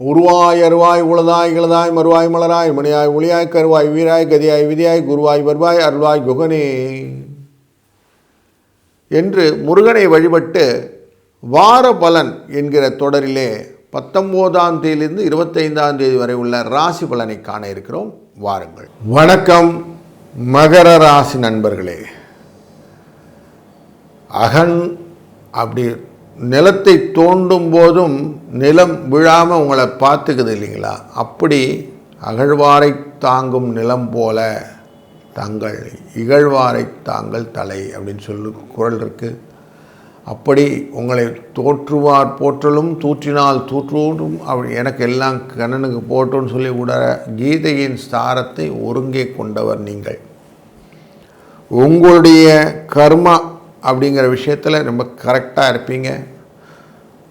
உருவாய் அருவாய் உளதாய் இளதாய் மறுவாய் மலராய் மணியாய் ஒளியாய் கருவாய் வீராய் கதியாய் விதியாய் குருவாய் வருவாய் அருள்வாய் குகனே. என்று முருகனை வழிபட்டு வார பலன் என்கிற தொடரிலே பத்தொம்போதாம் தேதியிலிருந்து இருபத்தைந்தாம் தேதி வரை உள்ள ராசி பலனை காண இருக்கிறோம். வாருங்கள். வணக்கம் மகர ராசி நண்பர்களே. அகன் அப்படி நிலத்தை தோண்டும் போதும் நிலம் விழாமல் உங்களை பார்த்துக்குது இல்லைங்களா? அப்படி அகழ்வாரை தாங்கும் நிலம் போல தங்கள் இகழ்வாரை தாங்கள் தலை அப்படின்னு சொல்லி குரல் இருக்குது அப்படி உங்களை தோற்றுவார் போற்றலும் தூற்றினால் தூற்றுவோடும். அப்படி எனக்கு எல்லாம் கண்ணனுக்கு போட்டோன்னு சொல்லி விட கீதையின் ஸ்தாரத்தை ஒருங்கே கொண்டவர் நீங்கள். உங்களுடைய கர்மா அப்படிங்கிற விஷயத்தில் ரொம்ப கரெக்டாக இருப்பீங்க.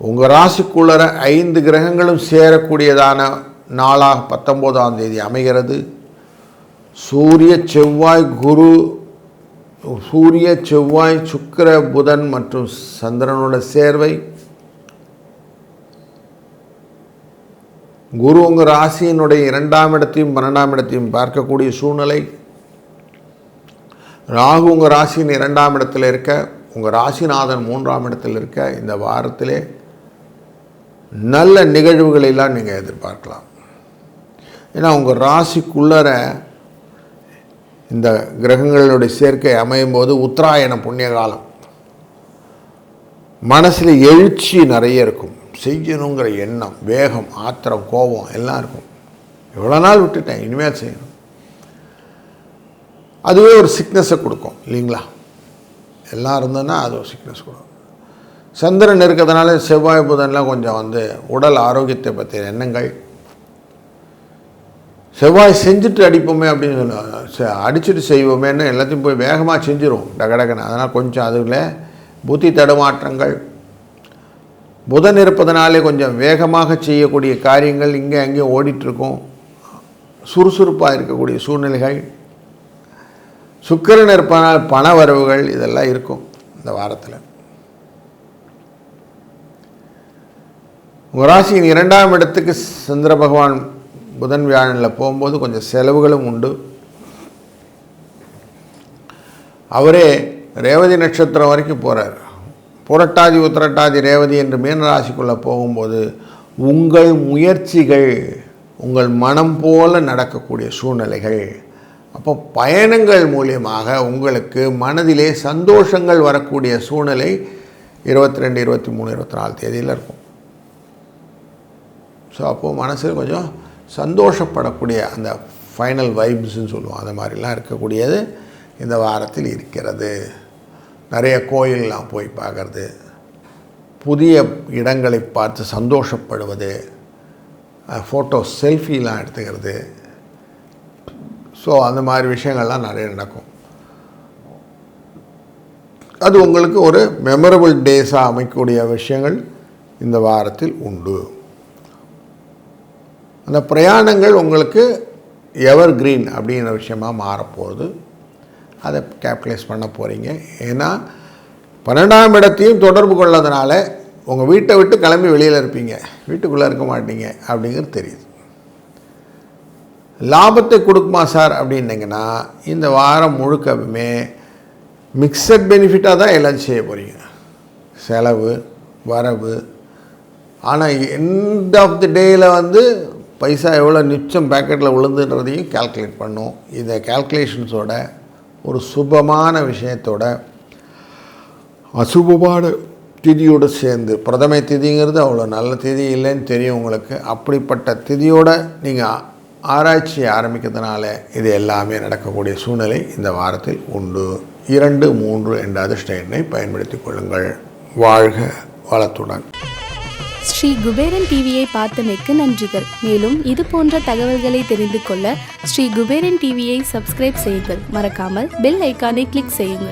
உங்கள் ராசிக்குள்ளர ஐந்து கிரகங்களும் சேரக்கூடியதான நாளாக பத்தொம்போதாம் தேதி அமைகிறது. சூரிய செவ்வாய் குரு சூரிய செவ்வாய் சுக்கிர புதன் மற்றும் சந்திரனோட சேர்வை. குரு உங்கள் ராசியினுடைய இரண்டாம் இடத்தையும் பன்னெண்டாம் இடத்தையும் பார்க்கக்கூடிய சூழ்நிலை. ராகு உங்கள் ராசியின் இரண்டாம் இடத்தில் இருக்க உங்கள் ராசிநாதன் மூன்றாம் இடத்தில் இருக்க இந்த வாரத்திலே நல்ல நிகழ்வுகளெல்லாம் நீங்கள் எதிர்பார்க்கலாம். ஏன்னா உங்கள் ராசிக்குள்ளர இந்த கிரகங்களுடைய சேர்க்கை அமையும் போது உத்தராயண புண்ணிய காலம். மனசில் எழுச்சி நிறைய இருக்கும். செய்யணுங்கிற எண்ணம் வேகம் ஆத்திரம் கோபம் எல்லாம் இருக்கும். இவ்வளோ நாள் விட்டுட்டேன் இனிமேல் செய்யணும். அதுவே ஒரு சிக்னஸை கொடுக்கும் இல்லைங்களா? எல்லாம் இருந்ததுன்னா அது ஒரு சிக்னஸ் கொடுக்கும். சந்திரன் இருக்கிறதுனால செவ்வாய் புதன்லாம் கொஞ்சம் வந்து உடல் ஆரோக்கியத்தை பற்றிய எண்ணங்கள். செவ்வாய் செஞ்சுட்டு அடிப்போமே அப்படின்னு சொல்லுவாங்க அடிச்சுட்டு செய்வோமேன்னு எல்லாத்தையும் போய் வேகமாக செஞ்சிருவோம் டகடகன்னு அதனால் கொஞ்சம் அதில் புத்தி தடுமாற்றங்கள். புதன் இருப்பதனாலே கொஞ்சம் வேகமாக செய்யக்கூடிய காரியங்கள் இங்கே அங்கேயும் ஓடிட்டுருக்கும் சுறுசுறுப்பாக இருக்கக்கூடிய சூழ்நிலைகள். சுக்கரன் இருப்பதனால் பண வரவுகள் இதெல்லாம் இருக்கும் இந்த வாரத்தில். உங்கள் ராசியின் இரண்டாம் இடத்துக்கு சந்திர பகவான் புதன் வியாழனில் போகும்போது கொஞ்சம் செலவுகளும் உண்டு. அவரே ரேவதி நட்சத்திரம் வரைக்கும் போகிறார் புரட்டாதி உத்திரட்டாதி ரேவதி என்று மீன ராசிக்குள்ளே போகும்போது உங்கள் முயற்சிகள் உங்கள் மனம் போல நடக்கக்கூடிய சூழ்நிலைகள் அப்போ பயணங்கள் மூலியமாக உங்களுக்கு மனதிலே சந்தோஷங்கள் வரக்கூடிய சூழ்நிலை இருபத்தி ரெண்டு இருபத்தி மூணு இருபத்தி நாலு தேதியில் இருக்கும். ஸோ அப்போது மனசில் கொஞ்சம் சந்தோஷப்படக்கூடிய அந்த ஃபைனல் வைப்ஸ்ன்னு சொல்லுவோம். அந்த மாதிரிலாம் இருக்கக்கூடியது இந்த வாரத்தில் இருக்கிறது. நிறைய கோயிலெலாம் போய் பார்க்குறது. புதிய இடங்களை பார்த்து சந்தோஷப்படுவது. ஃபோட்டோ செல்ஃபிலாம் எடுத்துக்கிறது. ஸோ அந்த மாதிரி விஷயங்கள்லாம் நிறைய நடக்கும். அது உங்களுக்கு ஒரு மெமரபிள் டேஸாக அமைக்கக்கூடிய விஷயங்கள் இந்த வாரத்தில் உண்டு. அந்த பிரயாணங்கள் உங்களுக்கு எவர் கிரீன் அப்படிங்கிற விஷயமாக மாறப்போகுது. அதை கேபிட்டலைஸ் பண்ண போகிறீங்க ஏன்னா பன்னெண்டாம் இடத்தையும் தொடர்பு கொள்ளதுனால உங்கள் வீட்டை விட்டு கிளம்பி வெளியில் இருப்பீங்க. வீட்டுக்குள்ளே இருக்க மாட்டீங்க அப்படிங்கிறது தெரியுது. லாபத்தை கொடுக்குமா சார் அப்படின்னீங்கன்னா இந்த வாரம் முழுக்கவுமே மிக்சட் பெனிஃபிட்டாக தான் எல்லாம் செய்ய போகிறீங்க செலவு வரவு. ஆனால் எண்ட் ஆஃப் தி டேயில் வந்து பைசா எவ்வளோ நிச்சம் பேக்கெட்டில் விழுந்துன்றதையும் கால்குலேட் பண்ணும். இந்த கால்குலேஷன்ஸோட ஒரு சுபமான விஷயத்தோட அசுபமான திதியோடு சேர்ந்து பிரதமை திதிங்கிறது அவ்வளோ நல்ல திதி இல்லைன்னு தெரியும் உங்களுக்கு. அப்படிப்பட்ட திதியோடு நீங்கள் ஆராய்ச்சி ஆரம்பிக்கிறதுனால இது எல்லாமே நடக்கக்கூடிய சூழ்நிலை இந்த வாரத்தில் உண்டு. இரண்டு மூன்று என்ற அதிர்ஷ்ட எண்ணை பயன்படுத்திக் கொள்ளுங்கள். வாழ்க வளத்துடன். ஸ்ரீ குபேரன் டிவியை பார்த்தமைக்கு நன்றிகள். மேலும் இது போன்ற தகவல்களை தெரிந்து கொள்ள ஸ்ரீ குபேரன் டிவியை சப்ஸ்கிரைப் செய்யுங்கள். மறக்காமல் பெல் ஐக்கானை கிளிக் செய்யுங்கள்.